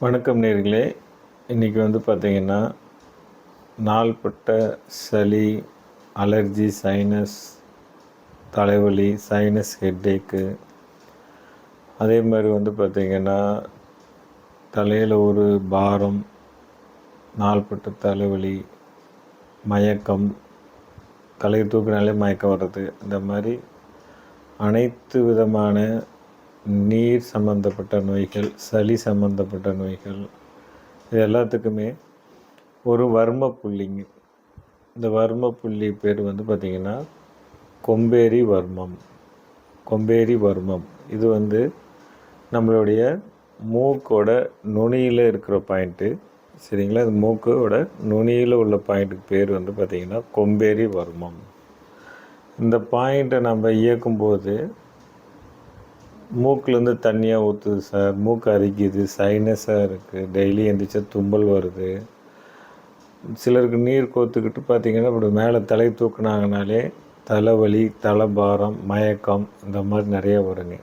வணக்கம் நேர்களே. இன்றைக்கி வந்து பார்த்திங்கன்னா நாள்பட்ட சளி அலர்ஜி சைனஸ் தலைவலி சைனஸ் ஹெட்டேக்கு அதே மாதிரி வந்து பார்த்திங்கன்னா தலையில் ஒரு பாரம் நாள்பட்ட தலைவலி மயக்கம் தலையை தூக்கினாலே மயக்கம் வர்றது. இந்த மாதிரி அனைத்து விதமான நீர் சம்மந்தப்பட்ட நோய்கள் சளி சம்மந்தப்பட்ட நோய்கள் இது எல்லாத்துக்குமே ஒரு வர்ம புள்ளிங்க. இந்த வர்ம புள்ளி பேர் வந்து பார்த்திங்கன்னா கொம்பேரி வர்மம். கொம்பேரி வர்மம். இது வந்து நம்மளுடைய மூக்கோட நுனியில் இருக்கிற பாயிண்ட்டு சரிங்களா? இந்த மூக்கோட நுனியில் உள்ள பாயிண்ட்டுக்கு பேர் வந்து பார்த்திங்கன்னா கொம்பேரி வர்மம். இந்த பாயிண்ட்டை நம்ம இயக்கும்போது மூக்குலேருந்து தண்ணியாக ஊற்றுது சார். மூக்கு அரிக்குது. சைனஸாக இருக்குது டெய்லி எந்திரிச்சா தும்பல் வருது. சிலருக்கு நீர் கோத்துக்கிட்டு பார்த்திங்கன்னா இப்படி மேலே தலை தூக்குனாங்கனாலே தலைவலி தலைபாரம் மயக்கம் இந்த மாதிரி நிறைய வருங்க.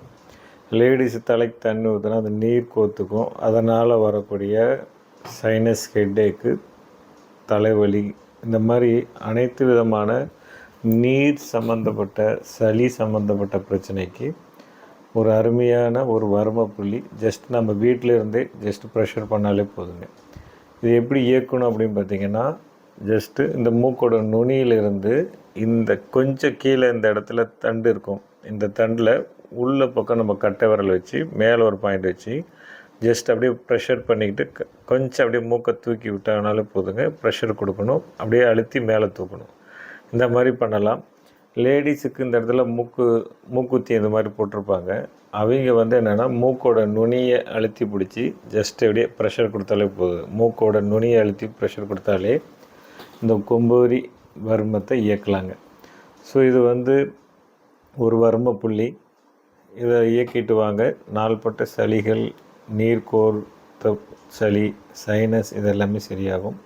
லேடிஸ் தலைக்கு தண்ணி ஊற்றுனா அது நீர் கோத்துக்கும். அதனால் வரக்கூடிய சைனஸ் ஹெட்டேக்கு தலைவலி இந்த மாதிரி அனைத்து விதமான நீர் சம்மந்தப்பட்ட சளி சம்மந்தப்பட்ட பிரச்சனைக்கு ஒரு அருமையான ஒரு வர்ம புள்ளி ஜஸ்ட் நம்ம வீட்டில் இருந்தே ஜஸ்ட் ப்ரெஷர் பண்ணாலே போதுங்க. இது எப்படி இயக்கணும் அப்படின்னு பார்த்தீங்கன்னா ஜஸ்ட்டு இந்த மூக்கோட நுனியிலிருந்து இந்த கொஞ்சம் கீழே இந்த இடத்துல தண்டு இருக்கும். இந்த தண்டில் உள்ள பக்கம் நம்ம கட்டை விரல் வச்சு மேலே ஒரு பாயிண்ட் வச்சு ஜஸ்ட் அப்படியே ப்ரெஷர் பண்ணிக்கிட்டு கொஞ்சம் அப்படியே மூக்கை தூக்கி விட்டாங்கனாலே போதுங்க. ப்ரெஷர் கொடுக்கணும். அப்படியே அழுத்தி மேலே தூக்கணும். இந்த மாதிரி பண்ணலாம். லேடிஸுக்கு இந்த இடத்துல மூக்கு மூக்குத்தி இந்த மாதிரி போட்டிருப்பாங்க. அவங்க வந்து என்னென்னா மூக்கோட நுனியை அழுத்தி பிடிச்சி ஜஸ்ட் அப்படியே ப்ரெஷர் கொடுத்தாலே போதும். மூக்கோட நுனியை அழுத்தி ப்ரெஷர் கொடுத்தாலே இந்த கொம்பூரி வர்மத்தை இயக்கலாங்க. ஸோ இது வந்து ஒரு வர்ம புள்ளி. இதை இயக்கிட்டு வாங்க. நாள்பட்ட சளிகள் நீர்கோர்த்த சளி சைனஸ் இதெல்லாமே சரியாகும்.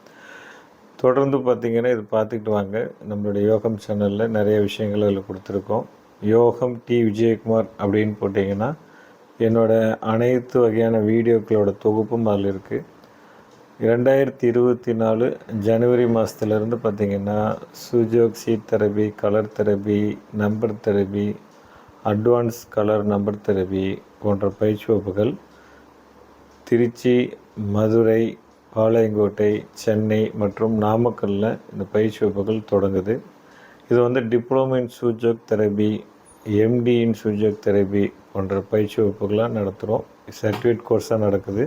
தொடர்ந்து பார்த்திங்கன்னா இது பார்த்துக்கிட்டு வாங்க. நம்மளுடைய யோகம் சேனலில் நிறைய விஷயங்கள் அதில் கொடுத்துருக்கோம். யோகம் டி விஜயகுமார் அப்படின்னு போட்டிங்கன்னா என்னோடய அனைத்து வகையான வீடியோக்களோட தொகுப்பும் அதில் இருக்குது இரண்டாயிரத்தி இருபத்தி நாலு ஜனவரி மாதத்துலேருந்து பார்த்திங்கன்னா Sujok seed therapy colour therapy number therapy advance colour number therapy போன்ற பயிற்சி வகுப்புகள் திருச்சி மதுரை பாளையங்கோட்டை சென்னை மற்றும் நாமக்கல்லில் இந்த பயிற்சி வகுப்புகள் தொடங்குது. இது வந்து diploma in Sujok therapy MD in Sujok therapy போன்ற பயிற்சி வகுப்புகளாக நடத்துகிறோம் சர்டிஃபிகேட் கோர்ஸாக நடக்குது.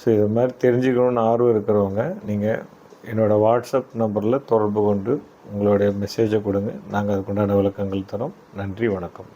ஸோ இது மாதிரி தெரிஞ்சுக்கணுன்னு ஆர்வம் இருக்கிறவங்க நீங்கள் என்னோடய வாட்ஸ்அப் நம்பரில் தொடர்பு கொண்டு உங்களுடைய மெசேஜை கொடுங்க. நாங்கள் அதுக்குண்டான விளக்கங்கள் தரோம். நன்றி வணக்கம்.